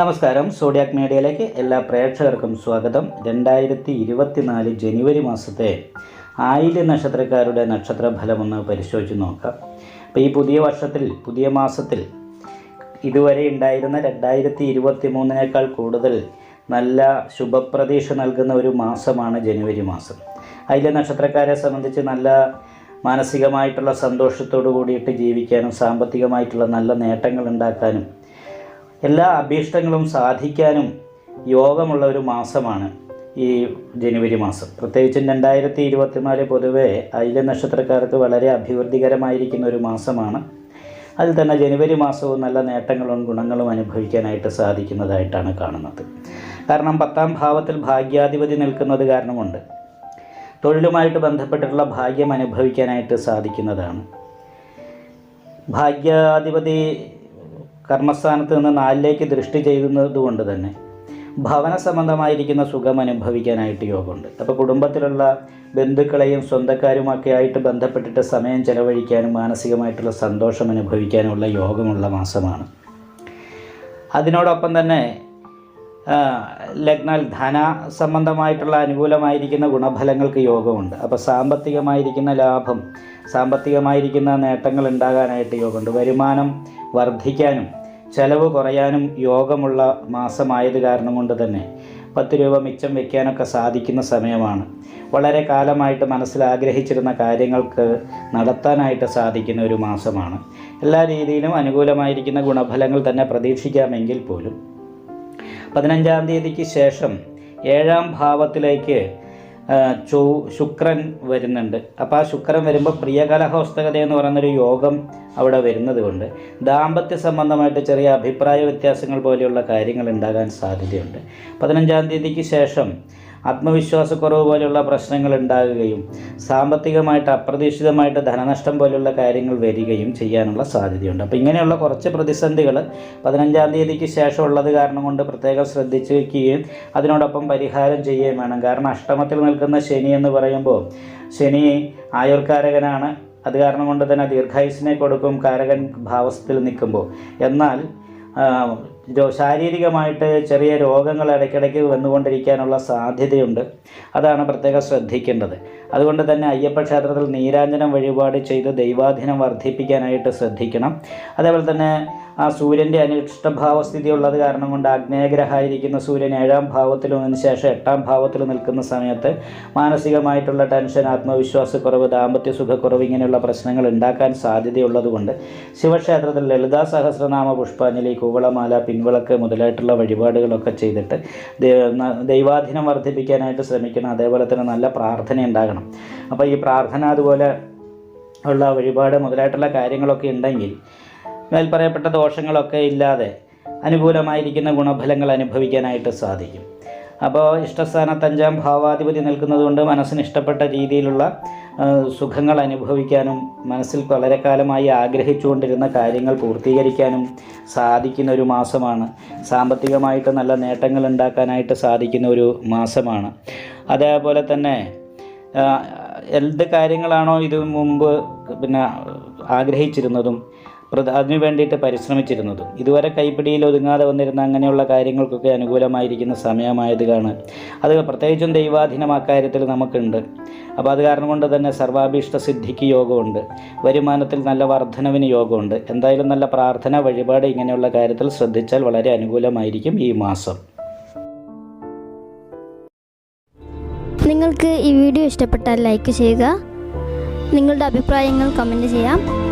നമസ്കാരം. സോഡിയാക് മീഡിയയിലേക്ക് എല്ലാ പ്രേക്ഷകർക്കും സ്വാഗതം. രണ്ടായിരത്തി ഇരുപത്തിനാല് ജനുവരി മാസത്തെ ആയില്യ നക്ഷത്രക്കാരുടെ നക്ഷത്ര ഫലമൊന്ന് പരിശോധിച്ച് നോക്കാം. അപ്പോൾ ഈ പുതിയ വർഷത്തിൽ പുതിയ മാസത്തിൽ ഇതുവരെ ഉണ്ടായിരുന്ന രണ്ടായിരത്തി ഇരുപത്തി മൂന്നിനേക്കാൾ കൂടുതൽ നല്ല ശുഭപ്രതീക്ഷ നൽകുന്ന ഒരു മാസമാണ് ജനുവരി മാസം. അതിലെ നക്ഷത്രക്കാരെ സംബന്ധിച്ച് നല്ല മാനസികമായിട്ടുള്ള സന്തോഷത്തോടു കൂടിയിട്ട് ജീവിക്കാനും സാമ്പത്തികമായിട്ടുള്ള നല്ല നേട്ടങ്ങൾ ഉണ്ടാക്കാനും എല്ലാ അഭീഷ്ടങ്ങളും സാധിക്കാനും യോഗമുള്ള ഒരു മാസമാണ് ഈ ജനുവരി മാസം. പ്രത്യേകിച്ചും രണ്ടായിരത്തി ഇരുപത്തിനാല് പൊതുവെ അയില നക്ഷത്രക്കാർക്ക് വളരെ അഭിവൃദ്ധികരമായിരിക്കുന്ന ഒരു മാസമാണ്. അതിൽ തന്നെ ജനുവരി മാസവും നല്ല നേട്ടങ്ങളും ഗുണങ്ങളും അനുഭവിക്കാനായിട്ട് സാധിക്കുന്നതായിട്ടാണ് കാണുന്നത്. കാരണം പത്താം ഭാവത്തിൽ ഭാഗ്യാധിപതി നിൽക്കുന്നത് കാരണമുണ്ട്. തൊഴിലുമായിട്ട് ബന്ധപ്പെട്ടിട്ടുള്ള ഭാഗ്യം അനുഭവിക്കാനായിട്ട് സാധിക്കുന്നതാണ്. ഭാഗ്യാധിപതി കർമ്മസ്ഥാനത്ത് നിന്ന് നാലിലേക്ക് ദൃഷ്ടി ചെയ്യുന്നത് കൊണ്ട് തന്നെ ഭവന സംബന്ധമായിരിക്കുന്ന സുഖം അനുഭവിക്കാനായിട്ട് യോഗമുണ്ട്. അപ്പോൾ കുടുംബത്തിലുള്ള ബന്ധുക്കളെയും സ്വന്തക്കാരുമൊക്കെ ആയിട്ട് ബന്ധപ്പെട്ടിട്ട് സമയം ചെലവഴിക്കാനും മാനസികമായിട്ടുള്ള സന്തോഷം അനുഭവിക്കാനുമുള്ള യോഗമുള്ള മാസമാണ്. അതിനോടൊപ്പം തന്നെ ലഗ്നാൽ ധന സംബന്ധമായിട്ടുള്ള അനുകൂലമായിരിക്കുന്ന ഗുണഫലങ്ങൾക്ക് യോഗമുണ്ട്. അപ്പോൾ സാമ്പത്തികമായിരിക്കുന്ന ലാഭം സാമ്പത്തികമായിരിക്കുന്ന നേട്ടങ്ങൾ ഉണ്ടാകാനായിട്ട് യോഗമുണ്ട്. വരുമാനം വർദ്ധിക്കാനും ചെലവ് കുറയാനും യോഗമുള്ള മാസമായത് കാരണം കൊണ്ട് തന്നെ പത്ത് രൂപ മിച്ചം വയ്ക്കാനൊക്കെ സാധിക്കുന്ന സമയമാണ്. വളരെ കാലമായിട്ട് മനസ്സിൽ ആഗ്രഹിച്ചിരുന്ന കാര്യങ്ങൾക്ക് നടത്താനായിട്ട് സാധിക്കുന്ന ഒരു മാസമാണ്. എല്ലാ രീതിയിലും അനുകൂലമായിരിക്കുന്ന ഗുണഫലങ്ങൾ തന്നെ പ്രതീക്ഷിക്കാമെങ്കിൽ പോലും പതിനഞ്ചാം തീയതിക്ക് ശേഷം ഏഴാം ഭാവത്തിലേക്ക് ചൊ ശുക്രൻ വരുന്നുണ്ട്. അപ്പോൾ ആ ശുക്രൻ വരുമ്പോൾ പ്രിയകലഹോസ്തകത എന്ന് പറയുന്നൊരു യോഗം അവിടെ വരുന്നത് കൊണ്ട് ദാമ്പത്യ സംബന്ധമായിട്ട് ചെറിയ അഭിപ്രായ വ്യത്യാസങ്ങൾ പോലെയുള്ള കാര്യങ്ങൾ ഉണ്ടാകാൻ സാധ്യതയുണ്ട്. പതിനഞ്ചാം തീയതിക്ക് ശേഷം ആത്മവിശ്വാസക്കുറവ് പോലെയുള്ള പ്രശ്നങ്ങൾ ഉണ്ടാകുകയും സാമ്പത്തികമായിട്ട് അപ്രതീക്ഷിതമായിട്ട് ധനനഷ്ടം പോലെയുള്ള കാര്യങ്ങൾ വരികയും ചെയ്യാനുള്ള സാധ്യതയുണ്ട്. അപ്പോൾ ഇങ്ങനെയുള്ള കുറച്ച് പ്രതിസന്ധികൾ പതിനഞ്ചാം തീയതിക്ക് ശേഷം ഉള്ളത് കാരണം കൊണ്ട് പ്രത്യേകം ശ്രദ്ധിച്ച് വയ്ക്കുകയും അതിനോടൊപ്പം പരിഹാരം ചെയ്യുകയും വേണം. കാരണം അഷ്ടമത്തിൽ നിൽക്കുന്ന ശനി എന്ന് പറയുമ്പോൾ ശനി ആയുർക്കാരകനാണ്. അത് കാരണം കൊണ്ട് തന്നെ ദീർഘായുസിനെ കൊടുക്കും കാരകൻ ഭാവസ്ഥയിൽ നിൽക്കുമ്പോൾ. എന്നാൽ ശാരീരികമായിട്ട് ചെറിയ രോഗങ്ങൾ ഇടയ്ക്കിടയ്ക്ക് വന്നുകൊണ്ടിരിക്കാനുള്ള സാധ്യതയുണ്ട്. അതാണ് പ്രത്യേകം ശ്രദ്ധിക്കേണ്ടത്. അതുകൊണ്ട് തന്നെ അയ്യപ്പ ക്ഷേത്രത്തിൽ നീരാഞ്ജനം വഴിപാട് ചെയ്ത് ദൈവാധീനം വർദ്ധിപ്പിക്കാനായിട്ട് ശ്രദ്ധിക്കണം. അതേപോലെ തന്നെ ആ സൂര്യന്റെ അനിഷ്ടഭാവസ്ഥിതി ഉള്ളത് കാരണം കൊണ്ട് ആഗ്നേയഗ്രഹമായിരിക്കുന്ന സൂര്യൻ ഏഴാം ഭാവത്തിൽ വന്നതിന് ശേഷം എട്ടാം ഭാവത്തിൽ നിൽക്കുന്ന സമയത്ത് മാനസികമായിട്ടുള്ള ടെൻഷൻ ആത്മവിശ്വാസക്കുറവ് ദാമ്പത്യ സുഖക്കുറവ് ഇങ്ങനെയുള്ള പ്രശ്നങ്ങൾ ഉണ്ടാക്കാൻ സാധ്യതയുള്ളതുകൊണ്ട് ശിവക്ഷേത്രത്തിൽ ലളിതാ സഹസ്രനാമ പുഷ്പാഞ്ജലി കൂവളമാല പിൻവിളക്ക് മുതലായിട്ടുള്ള വഴിപാടുകളൊക്കെ ചെയ്തിട്ട് ദൈവാധീനം വർദ്ധിപ്പിക്കാനായിട്ട് ശ്രമിക്കണം. അതേപോലെ തന്നെ നല്ല പ്രാർത്ഥന ഉണ്ടാകണം. അപ്പോൾ ഈ പ്രാർത്ഥന അതുപോലെ ഉള്ള വഴിപാട് മുതലായിട്ടുള്ള കാര്യങ്ങളൊക്കെ ഉണ്ടെങ്കിൽ മേൽപ്പറയപ്പെട്ട ദോഷങ്ങളൊക്കെ ഇല്ലാതെ അനുകൂലമായിരിക്കുന്ന ഗുണഫലങ്ങൾ അനുഭവിക്കാനായിട്ട് സാധിക്കും. അപ്പോൾ ഇഷ്ടസ്ഥാനത്ത് അഞ്ചാം ഭാവാധിപതി നിൽക്കുന്നതുകൊണ്ട് മനസ്സിന് ഇഷ്ടപ്പെട്ട രീതിയിലുള്ള സുഖങ്ങൾ അനുഭവിക്കാനും മനസ്സിൽ വളരെ കാലമായി ആഗ്രഹിച്ചുകൊണ്ടിരുന്ന കാര്യങ്ങൾ പൂർത്തീകരിക്കാനും സാധിക്കുന്ന ഒരു മാസമാണ്. സാമ്പത്തികമായിട്ട് നല്ല നേട്ടങ്ങൾ ഉണ്ടാക്കാനായിട്ട് സാധിക്കുന്ന ഒരു മാസമാണ്. അതേപോലെ തന്നെ എന്ത് കാര്യങ്ങളാണോ ഇത് മുമ്പ് പിന്നെ ആഗ്രഹിച്ചിരുന്നതും അതിനു വേണ്ടിയിട്ട് പരിശ്രമിച്ചിരുന്നത്. ഇതുവരെ കൈപ്പിടിയിൽ ഒതുങ്ങാതെ വന്നിരുന്ന അങ്ങനെയുള്ള കാര്യങ്ങൾക്കൊക്കെ അനുകൂലമായിരിക്കുന്ന സമയമായതാണ് അത് പ്രത്യേകിച്ചും ദൈവാധീനം അക്കാര്യത്തിൽ നമുക്കുണ്ട്. അപ്പോൾ അത് കാരണം കൊണ്ട് തന്നെ സർവാഭീഷ്ട സിദ്ധിക്ക് യോഗമുണ്ട്. വരുമാനത്തിൽ നല്ല വർധനവിന് യോഗമുണ്ട്. എന്തായാലും നല്ല പ്രാർത്ഥന വഴിപാട് ഇങ്ങനെയുള്ള കാര്യത്തിൽ ശ്രദ്ധിച്ചാൽ വളരെ അനുകൂലമായിരിക്കും ഈ മാസം. നിങ്ങൾക്ക് ഈ വീഡിയോ ഇഷ്ടപ്പെട്ടാൽ ലൈക്ക് ചെയ്യുക. നിങ്ങളുടെ അഭിപ്രായങ്ങൾ കമന്റ് ചെയ്യാം.